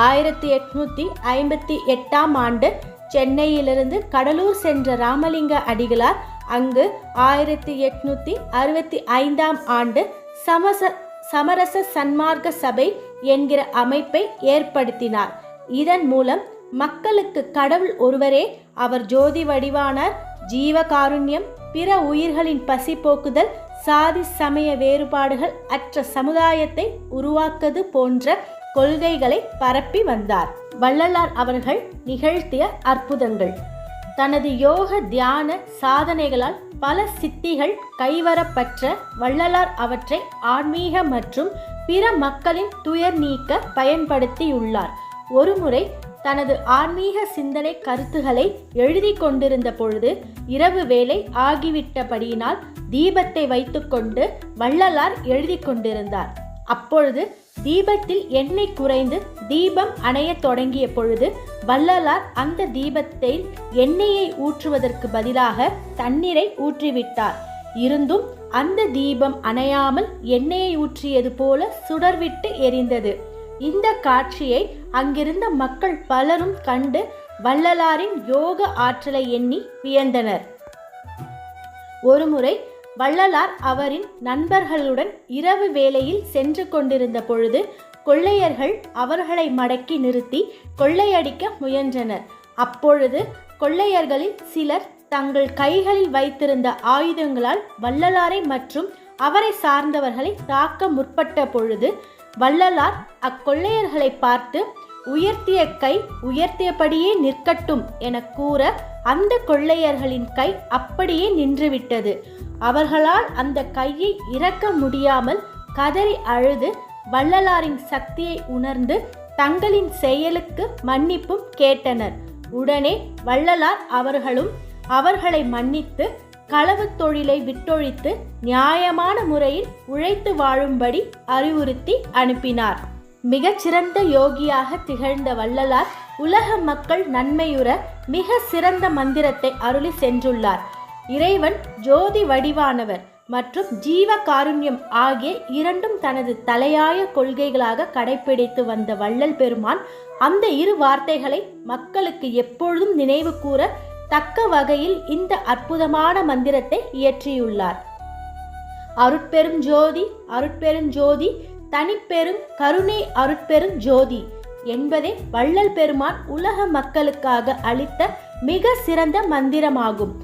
ஆயிரத்தி எட்நூத்தி ஐம்பத்தி எட்டாம் ஆண்டு சென்னையிலிருந்து கடலூர் சென்ற ராமலிங்க அடிகளார் அங்கு ஆயிரத்தி எட்நூத்தி அறுபத்தி ஐந்தாம் ஆண்டு சமச சமரச சன்மார்க்க சபை என்கிற அமைப்பை ஏற்படுத்தினார். இதன் மூலம் மக்களுக்கு கடவுள் ஒருவரே அவர் ஜோதி வடிவானார் ஜீவகாருண்யம் பிற உயிர்களின் பசி போக்குதல் சாதி சமய வேறுபாடுகள் அற்ற சமுதாயத்தை உருவாக்குவது போன்ற கொள்கைகளை பரப்பி வந்தார். வள்ளலார் அவர்கள் நிகழ்த்திய அற்புதங்கள். தனது யோக தியான சாதனைகளால் பல சித்திகள் கைவரப்பற்ற வள்ளலார் அவற்றை ஆன்மீக மற்றும் பிற மக்களின் துயர் நீக்க பயன்படுத்தியுள்ளார். ஒருமுறை தனது ஆன்மீக சிந்தனை கருத்துகளை எழுதி கொண்டிருந்த பொழுது இரவு வேலை ஆகிவிட்டபடியினால் தீபத்தை வைத்துக்கொண்டு வள்ளலார் எழுதி கொண்டிருந்தார். அப்பொழுது தீபத்தில் எண்ணெய் குறைந்து தீபம் அணையத் தொடங்கிய பொழுது வள்ளலார் அந்த தீபத்தில் எண்ணெயை ஊற்றுவதற்கு பதிலாக தண்ணீரை ஊற்றிவிட்டார். இருந்தும் அந்த தீபம் அணையாமல் எண்ணெயை ஊற்றியது போல சுடர்விட்டு எரிந்தது. இந்த காட்சியை அங்கிருந்த மக்கள் பலரும் கண்டு வள்ளலாரின் யோக ஆற்றலை எண்ணி வியந்தனர். ஒருமுறை வள்ளலார் அவரின் நண்பர்களுடன் இரவு வேளையில் சென்று கொண்டிருந்த பொழுது கொள்ளையர்கள் அவர்களை மடக்கி நிறுத்தி கொள்ளையடிக்க முயன்றனர். அப்பொழுது கொள்ளையர்களில் சிலர் தங்கள் கைகளில் வைத்திருந்த ஆயுதங்களால் வள்ளலாரை மற்றும் அவரை சார்ந்தவர்களை தாக்க முற்பட்ட பொழுது வள்ளலார் அக்கொள்ளையர்களை பார்த்து உயர்த்திய கை உயர்த்தியபடியே நிற்கட்டும் என கூற அந்த கொள்ளையர்களின் கை அப்படியே நின்றுவிட்டது. அவர்களால் அந்த கையை இறக்க முடியாமல் கதறி அழுது வள்ளலாரின் சக்தியை உணர்ந்து தங்களின் செயலுக்கு மன்னிப்பும் கேட்டனர். உடனே வள்ளலார் அவர்களும் அவர்களை மன்னித்து களவு தொழிலை விட்டொழித்து நியாயமான முறையில் உழைத்து வாழும்படி அறிவுறுத்தி அனுப்பினார். மிகச்சிறந்த யோகியாக திகழ்ந்த வள்ளலார் உலக மக்கள் நன்மையுற மிக சிறந்த மந்திரத்தை அருளி சென்றுள்ளார். இறைவன் ஜோதி வடிவானவர் மற்றும் ஜீவ காருண்யம் ஆகிய இரண்டும் தனது தலையாய கொள்கைகளாக கடைபிடித்து வந்த வள்ளல் பெருமான் அந்த இரு வார்த்தைகளை மக்களுக்கு எப்பொழுதும் நினைவு கூற தக்க வகையில் இந்த அற்புதமான மந்திரத்தை இயற்றியுள்ளார். அருட்பெரும் ஜோதி அருட்பெரும் ஜோதி தனிப்பெரும் கருணை அருட்பெரும் ஜோதி என்பதே வள்ளல் பெருமான் உலக மக்களுக்காக அளித்த மிக சிறந்த மந்திரமாகும்.